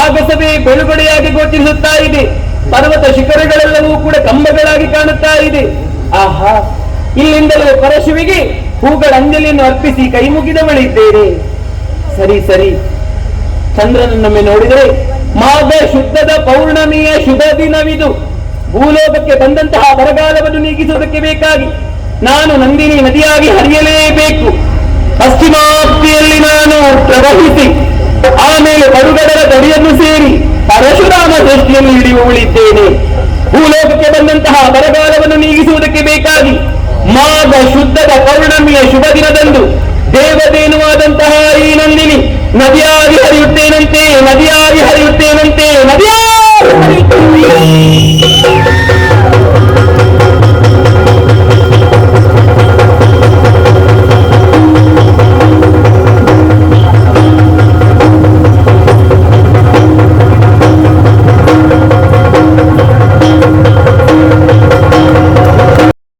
ಆಗಸವೇ ಬೆಳುಗಡೆಯಾಗಿ ಗೋಚರಿಸುತ್ತಾ ಇದೆ. ಪರ್ವತ ಶಿಖರಗಳೆಲ್ಲವೂ ಕೂಡ ಕಂಬಗಳಾಗಿ ಕಾಣುತ್ತಾ ಇದೆ. ಆಹಾ ಇಲ್ಲಿಂದಲೇ ಪರಶುವಿಗೆ ಹೂಗಳ ಅಂಜಲಿಯನ್ನು ಅರ್ಪಿಸಿ ಕೈ ಮುಗಿದ ಬಳಿದ್ದೇನೆ ಸರಿ ಸರಿ. ಚಂದ್ರನನ್ನೊಮ್ಮೆ ನೋಡಿದರೆ ಮಾಘ ಶುದ್ಧದ ಪೌರ್ಣಮಿಯ ಶುಭ ದಿನವಿದು. ಭೂಲೋಕಕ್ಕೆ ಬಂದಂತಹ ಬರಗಾಲವನ್ನು ನೀಗಿಸುವುದಕ್ಕೆ ಬೇಕಾಗಿ ನಾನು ನಂದಿನಿ ನದಿಯಾಗಿ ಹರಿಯಲೇಬೇಕು. ಪಶ್ಚಿಮಾಪ್ತಿಯಲ್ಲಿ ನಾನು ಪ್ರವಹಿಸಿ, ಆಮೇಲೆ ಬರುಗಡರ ದಡಿಯನ್ನು ಸೇರಿ ಪರಶುರಾಮ ದೃಷ್ಟಿಯಲ್ಲಿ ಹಿಡಿಯುವ ಉಳಿದ್ದೇನೆ ಭೂಲೋಕಕ್ಕೆ ಬಂದಂತಹ ಬರಗಾಲವನ್ನು ನೀಗಿಸುವುದಕ್ಕೆ ಬೇಕಾಗಿ ಮಾಘ ಶುದ್ಧದ ಪೌರ್ಣಮಿಯ ಶುಭ ದಿನದಂದು ದೇವದೇನುವಾದಂತಹ ಈ ನಂದಿನಿ ನದಿಯಾಗಿ ಹರಿಯುತ್ತೇನಂತೆ ನದಿಯಾಗಿ